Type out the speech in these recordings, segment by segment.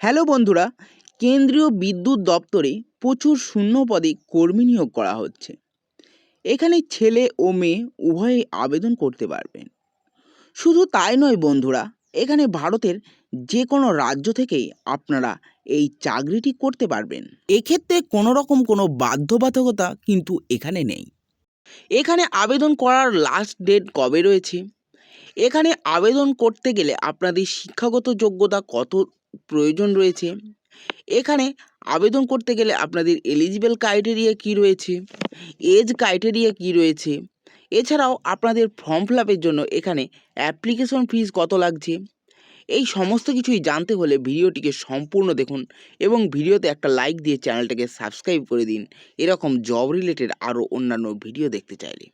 Hello বন্ধুরা, কেন্দ্রীয় বিদ্যুৎ দপ্তরে প্রচুর শূন্য পদে কর্মী নিয়োগ করা হচ্ছে। এখানে ছেলে ও মেয়ে উভয়েই আবেদন করতে পারবেন। শুধু তাই নয় বন্ধুরা, এখানে ভারতের যে কোনো রাজ্য থেকেই আপনারা এই চাকরিটি করতে পারবেন। এক্ষেত্রে কোনো রকম কোনো বাধ্যবাধকতা কিন্তু এখানে নেই। এখানে আবেদন করার লাস্ট ডেট কবে রয়েছে? এখানে আবেদন করতে গেলে আপনাদের শিক্ষাগত যোগ্যতা কত প্রয়োজন রয়েছে। এখানে আবেদন করতে গেলে আপনাদের এলিজিবেল ক্রাইটেরিয়া কী রয়েছে? এজ ক্রাইটেরিয়া কী রয়েছে? এছাড়াও আপনাদের ফর্ম ফিল আপের জন্য এখানে অ্যাপ্লিকেশন ফিস কত লাগছে? এই সমস্ত কিছুই জানতে হলে ভিডিওটিকে সম্পূর্ণ দেখুন এবং ভিডিওতে একটা লাইক দিয়ে চ্যানেলটাকে সাবস্ক্রাইব করে দিন। এরকম জব রিলেটেড আরও অন্যান্য ভিডিও দেখতে চাইলে।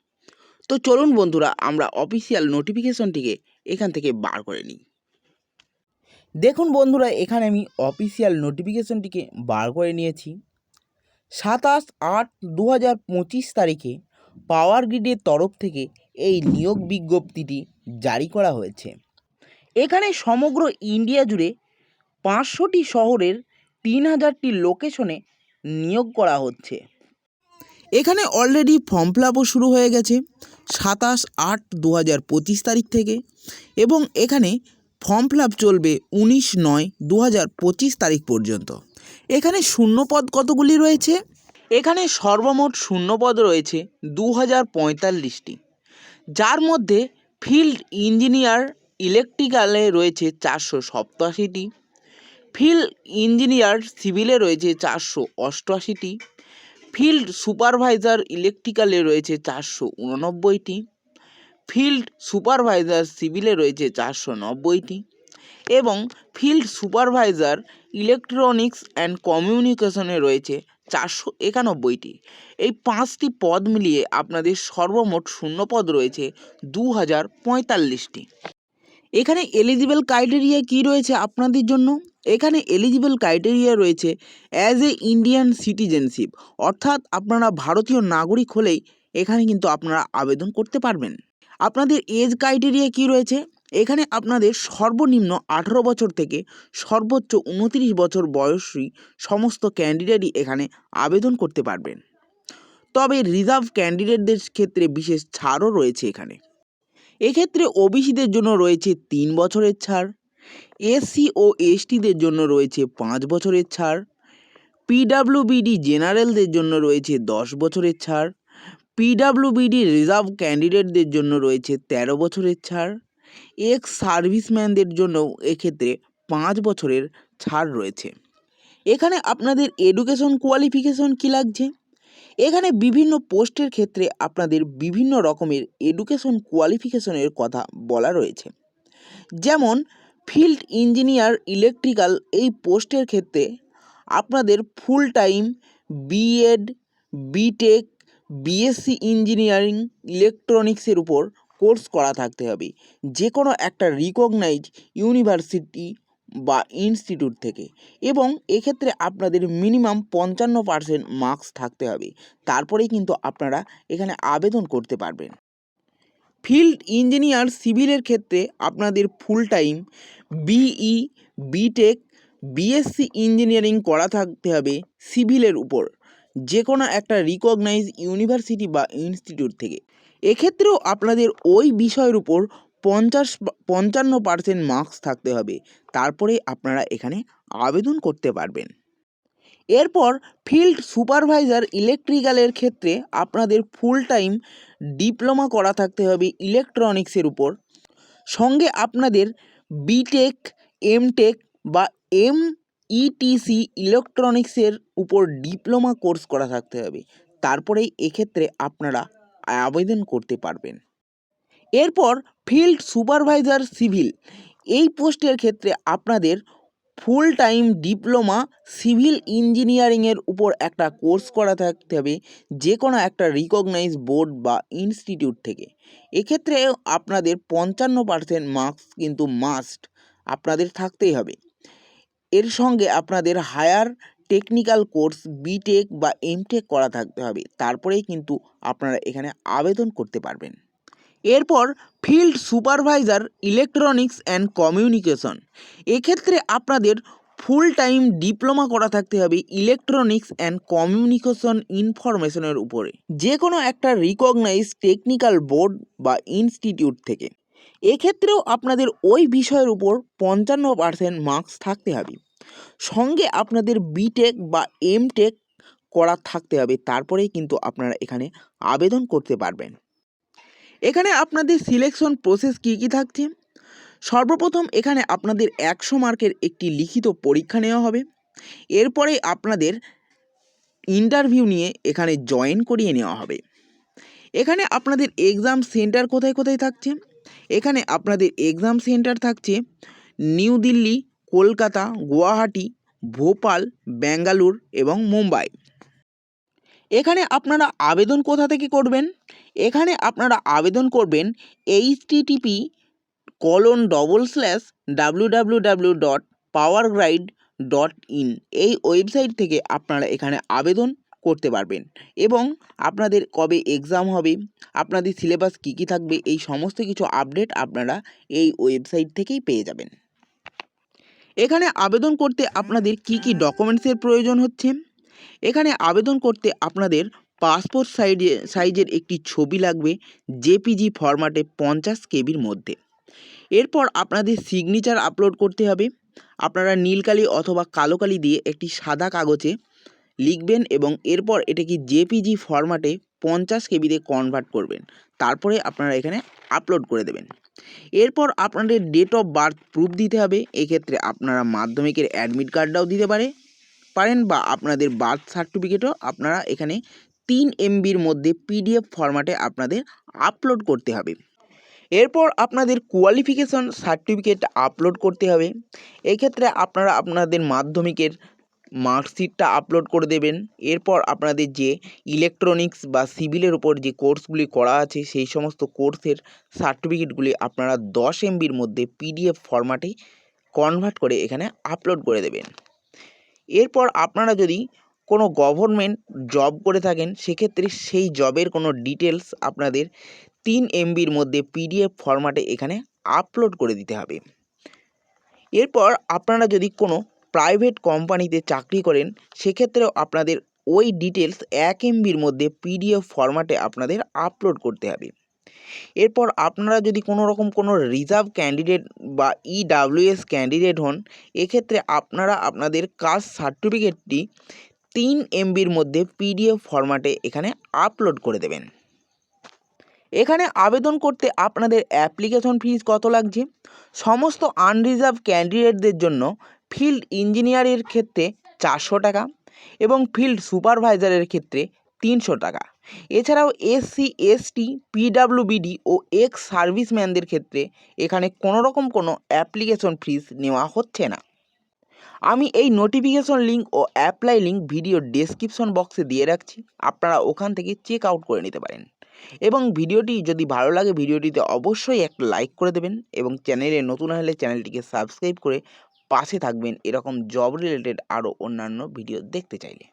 তো চলুন বন্ধুরা, আমরা অফিসিয়াল নোটিফিকেশনটিকে এখান থেকে বার করে নিই। দেখুন বন্ধুরা, এখানে আমি অফিসিয়াল নোটিফিকেশনটিকে বার করে নিয়েছি। সাতাশ আট দু হাজার পঁচিশ তারিখে পাওয়ার গ্রিডের তরফ থেকে এই নিয়োগ বিজ্ঞপ্তিটি জারি করা হয়েছে। এখানে সমগ্র ইন্ডিয়া জুড়ে পাঁচশোটি শহরের তিন হাজারটি লোকেশনে নিয়োগ করা হচ্ছে। এখানে অলরেডি ফর্ম ফিল শুরু হয়ে গেছে সাতাশ আট দু হাজার পঁচিশ তারিখ থেকে এবং এখানে ফর্ম ফিল চলবে উনিশ নয় দু হাজার পঁচিশ তারিখ পর্যন্ত। এখানে শূন্যপদ কতগুলি রয়েছে? এখানে সর্বমোট শূন্যপদ রয়েছে দু হাজার পঁয়তাল্লিশটি। যার মধ্যে ফিল্ড ইঞ্জিনিয়ার ইলেকট্রিক্যালে রয়েছে চারশো সপ্তাশিটি। ফিল্ড ইঞ্জিনিয়ার সিভিলে রয়েছে চারশো অষ্টআশিটি। ফিল্ড সুপারভাইজার ইলেকট্রিক্যালে রয়েছে চারশো উননব্বইটি। ফিল্ড সুপারভাইজার সিভিলে রয়েছে চারশো নব্বইটি এবং ফিল্ড সুপারভাইজার ইলেকট্রনিক্স অ্যান্ড কমিউনিকেশনে রয়েছে চারশো একানব্বইটি। এই পাঁচটি পদ মিলিয়ে আপনাদের সর্বমোট শূন্যপদ রয়েছে দু হাজার পঁয়তাল্লিশটি। এখানে এলিজিবল ক্রাইটেরিয়া কী রয়েছে আপনাদের জন্য? এখানে এলিজিবল ক্রাইটেরিয়া রয়েছে অ্যাজ এ ইন্ডিয়ান সিটিজেনশিপ অর্থাৎ আপনারা ভারতীয় নাগরিক হলেই এখানে কিন্তু আপনারা আবেদন করতে পারবেন। আপনাদের এজ ক্রাইটেরিয়া কী রয়েছে? এখানে আপনাদের সর্বনিম্ন আঠেরো বছর থেকে সর্বোচ্চ উনত্রিশ বছর বয়সী সমস্ত ক্যান্ডিডেটই এখানে আবেদন করতে পারবেন। তবে রিজার্ভ ক্যান্ডিডেটদের ক্ষেত্রে বিশেষ ছাড়ও রয়েছে এখানে। এক্ষেত্রে ওবিসিদের জন্য রয়েছে তিন বছরের ছাড় এসসি ও এসটিদের জন্য রয়েছে পাঁচ বছরের ছাড় পিডাব্লিউবিডি জেনারেলদের জন্য রয়েছে দশ বছরের ছাড় পিডাব্লিউবিডি রিজার্ভ ক্যান্ডিডেটদের জন্য রয়েছে তেরো বছরের ছাড়। এক্স সার্ভিসম্যানদের জন্য এক্ষেত্রে পাঁচ বছরের ছাড় রয়েছে। এখানে আপনাদের এডুকেশন কোয়ালিফিকেশন কী লাগছে? এখানে বিভিন্ন পোস্টের ক্ষেত্রে আপনাদের বিভিন্ন রকমের এডুকেশন কোয়ালিফিকেশনের কথা বলা রয়েছে। যেমন ফিল্ড ইঞ্জিনিয়ার ইলেকট্রিক্যাল এই পোস্টের ক্ষেত্রে আপনাদের full time BEd BTech BSc engineering ইলেকট্রনিক্সের উপর কোর্স করা থাকতে হবে। যে কোনো একটা রিকগনাইজ ইউনিভার্সিটি বা ইনস্টিটিউট থেকে। এবং এক্ষেত্রে আপনাদের মিনিমাম পঞ্চান্ন পার্সেন্ট মার্কস থাকতে হবে। তারপরেই কিন্তু আপনারা এখানে আবেদন করতে পারবেন। ফিল্ড ইঞ্জিনিয়ার সিভিলের ক্ষেত্রে আপনাদের full time BE BTech BSc engineering করা থাকতে হবে সিভিলের উপর। যে কোনো একটা রিকগনাইজ ইউনিভার্সিটি বা ইনস্টিটিউট থেকে। এক্ষেত্রেও আপনাদের ওই বিষয়ের উপর পঞ্চাশ পঞ্চান্ন পার্সেন্ট মার্কস থাকতে হবে। তারপরে আপনারা এখানে আবেদন করতে পারবেন। এরপর ফিল্ড সুপারভাইজার ইলেকট্রিক্যালের ক্ষেত্রে আপনাদের ফুল টাইম ডিপ্লোমা করা থাকতে হবে ইলেকট্রনিক্সের উপর। সঙ্গে আপনাদের বিটেক এমটেক বা এম ইটিসি ইলেকট্রনিক্সের উপর ডিপ্লোমা কোর্স করা থাকতে হবে। তারপরেই এক্ষেত্রে আপনারা আবেদন করতে পারবেন। এরপর ফিল্ড সুপারভাইজার সিভিল এই পোস্টের ক্ষেত্রে আপনাদের ফুল টাইম ডিপ্লোমা সিভিল ইঞ্জিনিয়ারিংয়ের উপর একটা কোর্স করা থাকতে হবে যে কোনো একটা রিকগনাইজ বোর্ড বা ইনস্টিটিউট থেকে। এক্ষেত্রে আপনাদের পঞ্চান্ন পার্সেন্ট মার্কস কিন্তু মাস্ট আপনাদের থাকতেই হবে। এর সঙ্গে আপনাদের হায়ার টেকনিক্যাল কোর্স বিটেক বা এমটেক করা থাকতে হবে। তারপরেই কিন্তু আপনারা এখানে আবেদন করতে পারবেন। এরপর field supervisor electronics and communication এক্ষেত্রে আপনাদের ফুল টাইম ডিপ্লোমা করা থাকতে হবে ইলেকট্রনিক্স অ্যান্ড কমিউনিকেশন ইনফরমেশনের উপরে। যে কোনো একটা রিকগনাইজ টেকনিক্যাল বোর্ড বা ইনস্টিটিউট থেকে। এক্ষেত্রেও আপনাদের ওই বিষয়ের উপর পঞ্চান্ন পার্সেন্ট মার্কস থাকতে হবে। সঙ্গে আপনাদের বিটেক বা এমটেক করা থাকতে হবে। তারপরেই কিন্তু আপনারা এখানে আবেদন করতে পারবেন। এখানে আপনাদের সিলেকশন প্রসেস কী কী থাকছে? সর্বপ্রথম এখানে আপনাদের একশো মার্কের একটি লিখিত পরীক্ষা নেওয়া হবে। এরপরে আপনাদের ইন্টারভিউ নিয়ে এখানে জয়েন করিয়ে নেওয়া হবে। এখানে আপনাদের এক্সাম সেন্টার কোথায় কোথায় থাকছে? এখানে আপনাদের এক্সাম সেন্টার থাকছে নিউ দিল্লি কলকাতা, গুয়াহাটি, ভোপাল, ব্যাঙ্গালোর এবং মুম্বাই। এখানে আপনারা আবেদন কোথা থেকে করবেন? এখানে আপনারা আবেদন করবেন H TTP colon double slash W W W dot power grid dot in এই ওয়েবসাইট থেকে আপনারা এখানে আবেদন করতে পারবেন এবং আপনাদের কবে এক্সাম হবে, আপনাদের সিলেবাস কী কী থাকবে, এই সমস্ত কিছু আপডেট আপনারা এই ওয়েবসাইট থেকেই পেয়ে যাবেন। এখানে আবেদন করতে আপনাদের কি কি ডকুমেন্টসের প্রয়োজন হচ্ছে? এখানে আবেদন করতে আপনাদের পাসপোর্ট সাইজে সাইজের একটি ছবি লাগবে জেপিজি ফরম্যাটে পঞ্চাশ কেবির মধ্যে। এরপর আপনাদের সিগনেচার আপলোড করতে হবে। আপনারা নীলকালি অথবা কালো কালি দিয়ে একটি সাদা কাগজে লিখবেন এবং এরপর এটাকে জেপিজি ফরম্যাটে পঞ্চাশ কেবিতে কনভার্ট করবেন। তারপরে আপনারা এখানে আপলোড করে দেবেন। এরপর আপনাদের ডেট অফ বার্থ প্রুফ দিতে হবে। এক্ষেত্রে আপনারা মাধ্যমিকের অ্যাডমিট কার্ডটাও দিতে পারে। পারেন বা আপনাদের বার্থ সার্টিফিকেটও আপনারা এখানে তিন এমবির মধ্যে পিডিএফ ফরম্যাটে আপনাদের আপলোড করতে হবে। এরপর আপনাদের কোয়ালিফিকেশন সার্টিফিকেট আপলোড করতে হবে। এক্ষেত্রে আপনারা আপনাদের মাধ্যমিকের মার্কশিটটা আপলোড করে দেবেন। এরপর আপনাদের যে ইলেকট্রনিক্স বা সিভিলের উপর যে কোর্সগুলি করা আছে, সেই সমস্ত কোর্সের সার্টিফিকেটগুলি আপনারা দশ এমবির মধ্যে পিডিএফ ফরম্যাটে কনভার্ট করে এখানে আপলোড করে দেবেন। এরপর আপনারা যদি কোনো গভর্নমেন্ট জব করে থাকেন, সেক্ষেত্রে সেই জবের কোনো ডিটেলস আপনাদের তিন এমবির মধ্যে পিডিএফ ফরম্যাটে এখানে আপলোড করে দিতে হবে। এরপর আপনারা যদি কোনো প্রাইভেট কোম্পানিতে চাকরি করেন, সেক্ষেত্রেও আপনাদের ওই ডিটেলস এক এমবির মধ্যে পিডিএফ ফরম্যাটে আপনাদের আপলোড করতে হবে। এরপর আপনারা যদি কোনো রকম কোনো রিজার্ভ ক্যান্ডিডেট বা ইডাব্লিউএস ক্যান্ডিডেট হন, এক্ষেত্রে আপনারা আপনাদের কাস্ট সার্টিফিকেটটি তিন এমবির মধ্যে পিডিএফ ফরম্যাটে এখানে আপলোড করে দেবেন। এখানে আবেদন করতে আপনাদের অ্যাপ্লিকেশন ফিজ কত লাগছে? সমস্ত আনরিজার্ভ ক্যান্ডিডেটদের জন্য ফিল্ড ইঞ্জিনিয়ারের ক্ষেত্রে চারশো টাকা এবং ফিল্ড সুপারভাইজারের ক্ষেত্রে তিনশো টাকা। এছাড়াও এসসি, এসটি, পিডাব্লিউবিডি ও এক্স সার্ভিসম্যানদের ক্ষেত্রে এখানে কোনো রকম কোনো অ্যাপ্লিকেশন ফিস নেওয়া হচ্ছে না। আমি এই নোটিফিকেশন লিঙ্ক ও অ্যাপ্লাই লিঙ্ক ভিডিও ডেসক্রিপশন বক্সে দিয়ে রাখছি, আপনারা ওখান থেকে চেক আউট করে নিতে পারেন। এবং ভিডিওটি যদি ভালো লাগে, ভিডিওটিতে অবশ্যই একটা লাইক করে দেবেন এবং চ্যানেলে নতুন হলে চ্যানেলটিকে সাবস্ক্রাইব করে পাশে থাকবেন এরকম জব রিলেটেড আরও অন্যান্য ভিডিও দেখতে চাইলে।